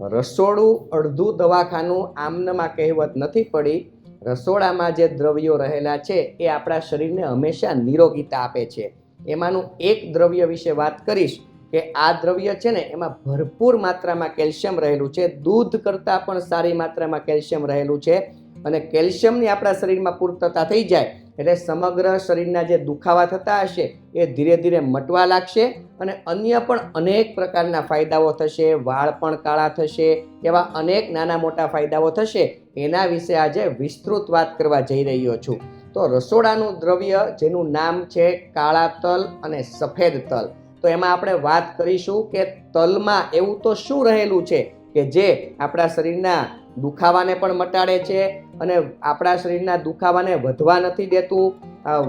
રસોડું અડધું દવાખાનું આમનામાં કહેવત નથી પડી. રસોડામાં જે દ્રવ્યો રહેલા છે, એ આપણા શરીરને હંમેશા નિરોગીતા આપે છે. એમાંનું એક દ્રવ્ય વિશે વાત કરીશ કે આ દ્રવ્ય છે ને, એમાં ભરપૂર માત્રામાં કેલ્શિયમ રહેલું છે. દૂધ કરતાં પણ સારી માત્રામાં કેલ્શિયમ રહેલું છે. અને કેલ્શિયમની આપણા શરીરમાં પૂર્તતા થઈ જાય એટલે સમગ્ર શરીરના જે દુખાવા થતા હશે, એ ધીરે ધીરે મટવા લાગશે અને અન્ય પણ અનેક પ્રકારના ફાયદાઓ થશે. વાળ પણ કાળા થશે એવા અનેક નાના મોટા ફાયદાઓ થશે. એના વિશે આજે વિસ્તૃત વાત કરવા જઈ રહ્યો છું. તો રસોડાનું દ્રવ્ય, જેનું નામ છે કાળા તલ અને સફેદ તલ. તો એમાં આપણે વાત કરીશું કે તલમાં એવું તો શું રહેલું છે કે જે આપણા શરીરના દુખાવાને પણ મટાડે છે અને આપણા શરીરના દુખાવાને વધવા નથી દેતું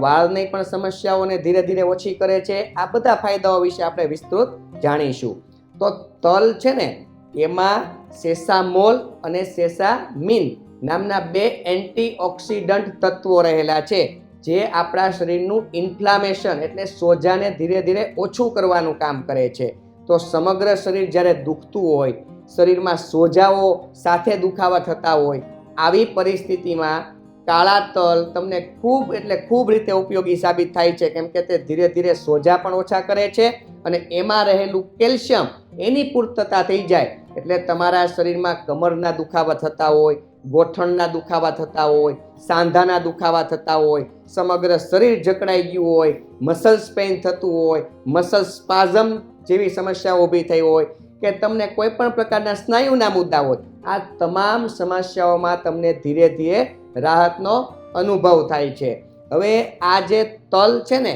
વાળની પણ સમસ્યાઓને ધીરે ધીરે ઓછી કરે છે. આ બધા ફાયદાઓ વિશે આપણે વિસ્તૃત જાણીશું. તો તલ છે ને, એમાં સેસામોલ અને સેસામિન નામના બે એન્ટીઓક્સિડન્ટ તત્વો રહેલા છે, જે આપણા શરીરનું ઇન્ફ્લામેશન એટલે સોજાને ધીરે ધીરે ઓછું કરવાનું કામ કરે છે. તો સમગ્ર શરીર જ્યારે દુખતું હોય, શરીરમાં સોજાઓ સાથે દુખાવા થતા હોય આવી પરિસ્થિતિમાં કાળા તલ તમને ખૂબ એટલે ખૂબ રીતે ઉપયોગી સાબિત થાય છે, કેમ કે તે ધીરે ધીરે સોજા પણ ઓછા કરે છે અને એમાં રહેલું કેલ્શિયમ એની પૂર્તતા થઈ જાય. એટલે તમારા શરીરમાં કમરના દુખાવા થતા હોય, ગોઠણના દુખાવા થતા હોય, સાંધાના દુખાવા થતા હોય, સમગ્ર શરીર જકડાઈ ગયું હોય, મસલ્સ પેઇન થતું હોય મસલ સ્પાઝમ જેવી સમસ્યાઓ ઊભી થઈ હોય કે તમને કોઈ પણ પ્રકારના સ્નાયુના મુદ્દા હોય, આ તમામ સમસ્યાઓમાં તમને ધીરે ધીરે રાહતનો અનુભવ થાય છે. હવે આ જે તલ છે ને,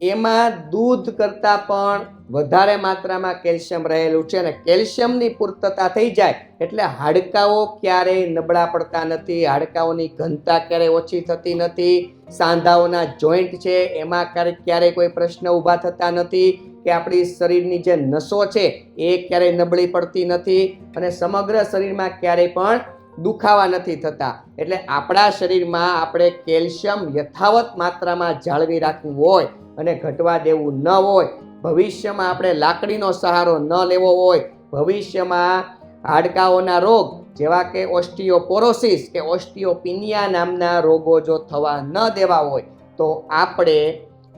એમાં દૂધ કરતાં પણ વધારે માત્રામાં કેલ્શિયમ રહેલું છે અને કેલ્શિયમની પૂર્તતા થઈ જાય એટલે હાડકાઓ ક્યારેય નબળા પડતા નથી, હાડકાઓની ઘનતા ક્યારેય ઓછી થતી નથી, સાંધાઓના જોઈન્ટ છે, એમાં ક્યારેક ક્યારેય કોઈ પ્રશ્ન ઊભા થતા નથી કે આપણી શરીરની જે નસો છે એ ક્યારેય નબળી પડતી નથી અને સમગ્ર શરીરમાં ક્યારેય પણ દુખાવા નથી થતા. એટલે આપણા શરીરમાં આપણે કેલ્શિયમ યથાવત માત્રામાં જાળવી રાખવું હોય અને ઘટવા દેવું ન હોય, ભવિષ્યમાં આપણે લાકડીનો સહારો ન લેવો હોય, ભવિષ્યમાં હાડકાઓના રોગ જેવા કે ઓસ્ટિયોપોરોસિસ કે ઓસ્ટિયોપિનિયા નામના રોગો જો થવા ન દેવા હોય, તો આપણે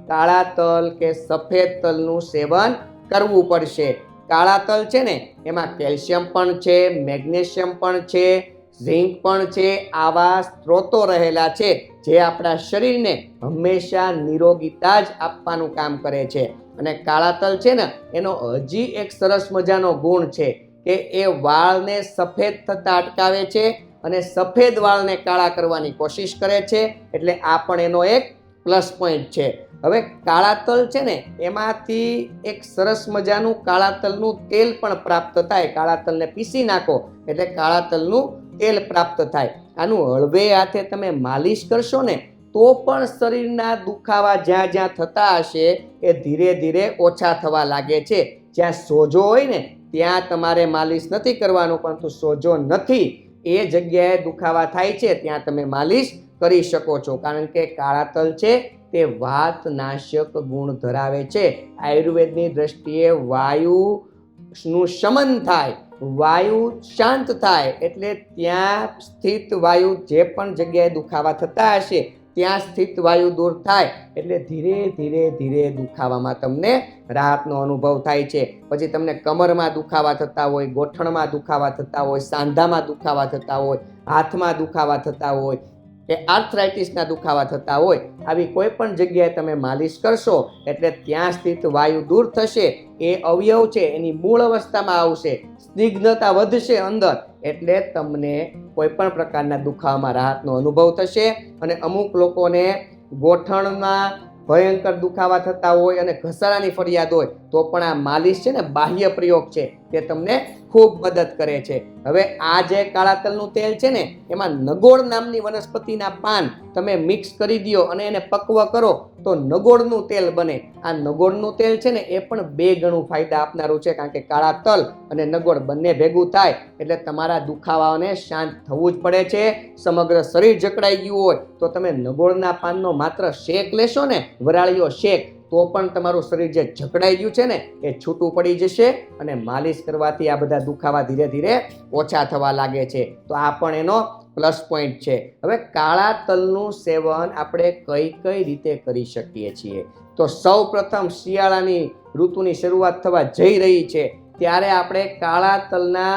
કાળા તલ કે સફેદ તલનું સેવન કરવું પડશે. કાળા તલ છે ને, એમાં કેલ્શિયમ પણ છે, મેગ્નેશિયમ પણ છે, ઝિંક પણ છે, આવા સ્ત્રોતો રહેલા છે જે આપણા શરીરને હંમેશા નિરોગીતા જ આપવાનું કામ કરે છે. અને કાળા તલ છે ને, એનો હજી એક સરસ મજાનો ગુણ છે કે એ વાળને સફેદ થતા અટકાવે છે અને સફેદ વાળને કાળા કરવાની કોશિશ કરે છે. એટલે આ પણ એનો એક પ્લસ પોઈન્ટ છે. હવે કાળા તલ છે ને, એમાંથી એક સરસ મજાનું કાળા તલનું તેલ પણ પ્રાપ્ત થાય. કાળા તલને પીસી નાખો એટલે કાળા તલનું તેલ પ્રાપ્ત થાય. આનું હળવે હાથે તમે માલિશ કરશો ને, તો પણ શરીરના દુખાવા જ્યાં જ્યાં થતા હશે એ ધીરે ધીરે ઓછા થવા લાગે છે. જ્યાં સોજો હોય ને, ત્યાં તમારે માલિશ નથી કરવાનું, પરંતુ સોજો નથી. એ જગ્યાએ દુખાવા થાય છે, ત્યાં તમે માલિશ કરી શકો છો. કારણ કે કાળા તલ છે તે વાતનાશક ગુણ ધરાવે છે. આયુર્વેદની દ્રષ્ટિએ વાયુનું શમન થાય, વાયુ શાંત થાય, એટલે ત્યાં સ્થિત વાયુ જે પણ જગ્યાએ દુખાવા થતા હશે, ત્યાં સ્થિત વાયુ દૂર થાય, એટલે ધીરે ધીરે ધીરે દુખાવામાં તમને રાહતનો અનુભવ થાય છે. પછી તમને કમરમાં દુખાવા થતા હોય, ગોઠણમાં દુખાવા થતા હોય, સાંધામાં દુખાવા થતા હોય, હાથમાં દુખાવા થતા હોય કે આર્થરાઇટિસના દુખાવા થતા હોય, આવી કોઈ પણ જગ્યાએ તમે માલિશ કરશો, એટલે ત્યાં સ્થિત વાયુ દૂર થશે, એ અવયવ છે, એની મૂળ અવસ્થામાં આવશે, સ્નિગ્ધતા વધશે અંદર, એટલે તમને કોઈ પણ પ્રકારના દુખાવામાં રાહતનો અનુભવ થશે, અને અમુક લોકોને ગોઠણમાં ભયંકર દુખાવા થતા હોય અને ઘસારાની ફરિયાદ હોય, તો પણ આ માલિશ છે ને બાહ્ય પ્રયોગ છે. તે તમને ખૂબ મદદ કરે છે. હવે આ જે કાળા તલનું તેલ છે ને, એમાં નગોળ નામની વનસ્પતિના પાન તમે મિક્સ કરી દો અને એને પક્વ કરો તો નગોળનું તેલ બને. આ નગોળનું તેલ છે ને, એ પણ બે ગણું ફાયદા આપનારું છે, કારણ કે કાળા તલ અને નગોળ બંને ભેગું થાય એટલે તમારા દુખાવાને શાંત થવું જ પડે છે. સમગ્ર શરીર જકડાઈ ગયું હોય તો તમે નગોળના પાનનો માત્ર શેક લેશો ને વરાળીઓ શેક તો પણ તમારું શરીર જે જકડાઈ ગયું છે ને, એ છૂટું પડી જશે અને માલિશ કરવાથી આ બધા દુખાવા ધીરે ધીરે ઓછા થવા લાગે છે. તો આ પણ એનો પ્લસ પોઈન્ટ છે. હવે કાળા તલનું સેવન આપણે કઈ કઈ રીતે કરી શકીએ છીએ? તો સૌ પ્રથમ શિયાળાની ઋતુની શરૂઆત થવા જઈ રહી છે. ત્યારે આપણે કાળા તલના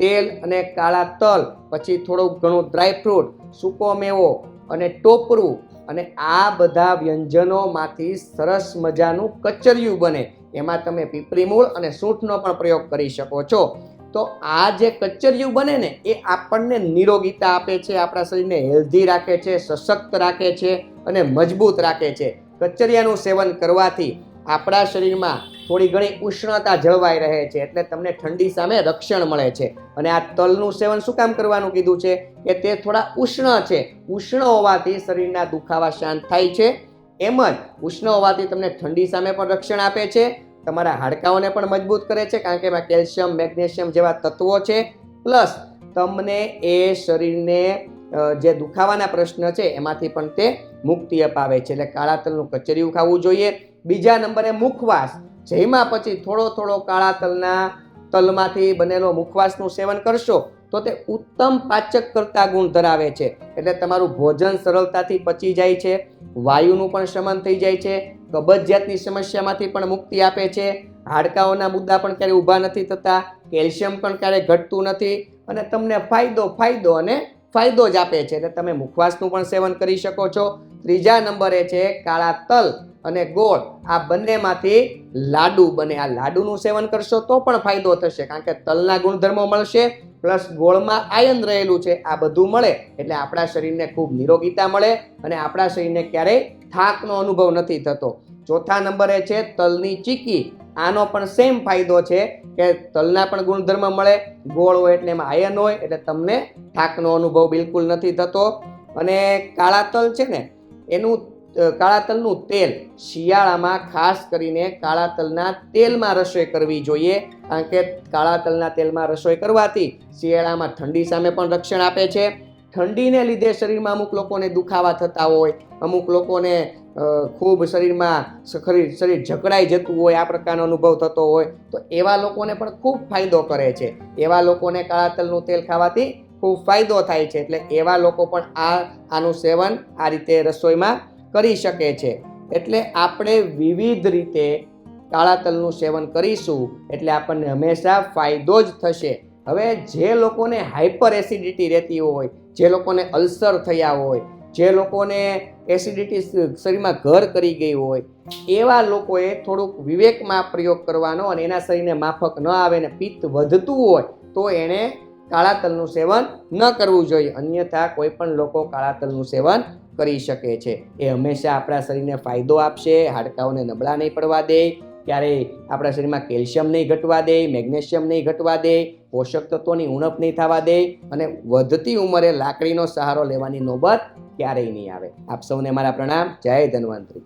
તેલ અને કાળા તલ, પછી થોડુંક ઘણું ડ્રાયફ્રૂટ સૂકો મેવો અને ટોપરું અને આ બધા વ્યંજનોમાંથી સરસ મજાનું કચરિયું બને. એમાં તમે પીપળી મૂળ અને સૂંઠનો પણ પ્રયોગ કરી શકો છો. તો આ જે કચરિયું બને ને, એ આપણને નિરોગીતા આપે છે, આપણા શરીરને હેલ્ધી રાખે છે, સશક્ત રાખે છે અને મજબૂત રાખે છે. કચરિયાનું સેવન કરવાથી આપણા શરીરમાં થોડી ઘણી ઉષ્ણતા જળવાઈ રહે છે એટલે તમને ઠંડી સામે રક્ષણ મળે છે. અને આ તલનું સેવન શું કામ કરવાનું કીધું છે? કે તે થોડા ઉષ્ણ છે. ઉષ્ણ હોવાથી શરીરના દુખાવા શાંત થાય છે. એમ જ ઉષ્ણ હોવાથી તમને ઠંડી સામે પણ રક્ષણ આપે છે. તમારા હાડકાઓને પણ મજબૂત કરે છે, કારણ કે એમાં કેલ્શિયમ, મેગ્નેશિયમ જેવા તત્વો છે. પ્લસ તમને એ શરીરને જે દુખાવાના પ્રશ્ન છે, એમાંથી પણ તે મુક્તિ અપાવે છે. એટલે કાળા તલનું કચેરીયું ખાવું જોઈએ. બીજા નંબરે મુખવાસ. જેમાં પછી થોડો થોડો કાળા તલના તલમાંથી બનેલો મુખવાસનું સેવન કરશો, તો તે ઉત્તમ પાચક કરતા ગુણ ધરાવે છે. એટલે તમારું ભોજન સરળતાથી પચી જાય છે, વાયુનું પણ શમન થઈ જાય છે, કબજિયાતની સમસ્યામાંથી પણ મુક્તિ આપે છે, હાડકાઓના મુદ્દા પણ ક્યારેય ઊભા નથી થતા, કેલ્શિયમ પણ ક્યારેય ઘટતું નથી, અને તમને ફાયદો ફાયદો અને ફાયદો જ આપે છે. એટલે તમે મુખવાસનું પણ સેવન કરી શકો છો. ત્રીજા નંબરે છે કાળા તલ અને ગોળ. આ બંનેમાંથી લાડુ બને. આ લાડુનું સેવન કરશો તો પણ ફાયદો થશે. કારણ કે તલના ગુણધર્મો મળશે, પ્લસ ગોળમાં આયન રહેલું છે. આ બધું મળે. એટલે આપણા શરીરને ખૂબ નિરોગીતા મળે અને આપણા શરીરને ક્યારેય થાકનો અનુભવ નથી થતો. ચોથા નંબરે છે તલની ચીકી. આનો પણ સેમ ફાયદો છે કે તલના પણ ગુણધર્મ મળે. ગોળ હોય એટલે એમાં આયન હોય એટલે તમને થાકનો અનુભવ બિલકુલ નથી થતો. અને કાળા તલ છે ને, એનું કાળા તલનું તેલ શિયાળામાં ખાસ કરીને કાળા તલના તેલમાં રસોઈ કરવી જોઈએ. કારણ કે કાળા તલના તેલમાં રસોઈ કરવાથી શિયાળામાં ઠંડી સામે પણ રક્ષણ આપે છે. ઠંડીને લીધે શરીરમાં અમુક લોકોને દુખાવા થતા હોય, અમુક લોકોને ખૂબ શરીરમાં શરીર શરીર જકડાઈ જતું હોય, આ પ્રકારનો અનુભવ થતો હોય, તો એવા લોકોને પણ ખૂબ ફાયદો કરે છે. એવા લોકોને કાળા તલનું તેલ ખાવાથી ખૂબ ફાયદો થાય છે, એટલે એવા લોકો પણ આ, આનું સેવન આ રીતે રસોઈમાં કરી શકે છે. એટલે આપણે વિવિધ રીતે કાળા તલનું સેવન કરીશું, એટલે આપણને હંમેશા ફાયદો જ થશે. હવે જે લોકોને હાઇપર એસિડિટી રહેતી હોય જે લોકોને અલ્સર થયા હોય, જે લોકોને એસિડિટી શરીરમાં ઘર કરી ગઈ હોય, એવા લોકોએ થોડુંક વિવેકમાં પ્રયોગ કરવાનો અને એના શરીરને માફક ન આવે ને પિત્ત વધતું હોય, તો એણે કાળા તલનું સેવન ન કરવું જોઈએ. અન્યથા કોઈ પણ લોકો કાળા તલનું સેવન કરી શકે છે. એ હંમેશા આપણા શરીરને ફાયદો આપશે, હાડકાઓને નબળા નહીં પડવા દે, ક્યારેય આપણા શરીરમાં કેલ્શિયમ નહીં ઘટવા દે, મેગ્નેશિયમ નહીં ઘટવા દે પોષક તત્વોની ઉણપ નહીં થવા દે અને વધતી ઉંમરે લાકડીનો સહારો લેવાની નોબત ક્યારેય નહીં આવે. આપ સૌને મારા પ્રણામ. જય ધન્વંતરી.